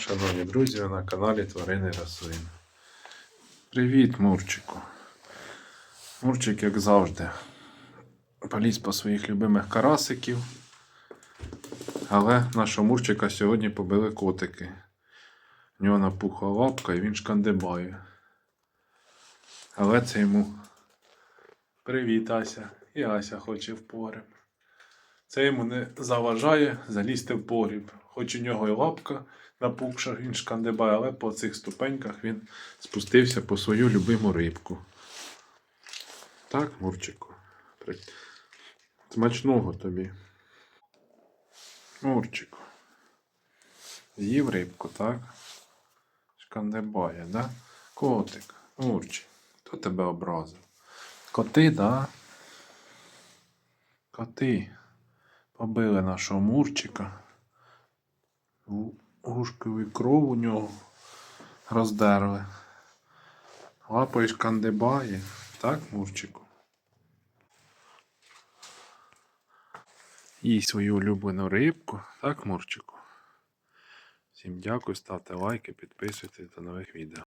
Шановні друзі, на каналі Тварини Рослин. Привіт, Мурчику. Мурчик, як завжди, поліз по своїх любимих карасиків. Але нашого Мурчика сьогодні побили котики. У нього напухла лапка і він шкандибає. Але це йому привіт, Ася. І Ася хоче в погреб. Це йому не заважає залізти в погріб. Хоч у нього і лапка напухша, він шкандибає, але по цих ступеньках він спустився по свою любиму рибку. Так, Мурчику. Смачного тобі. Мурчику. З'їв рибку, так? Шкандибає, да? Котик, Мурчик. Хто тебе образив? Коти, да? Коти. Побили нашого Мурчика. Гушковий кров у нього роздерли. Лапаєш шкандибає. Так, Мурчику? Їй свою улюблену рибку. Так, Мурчику? Всім дякую, ставте лайки, підписуйтесь до нових відео.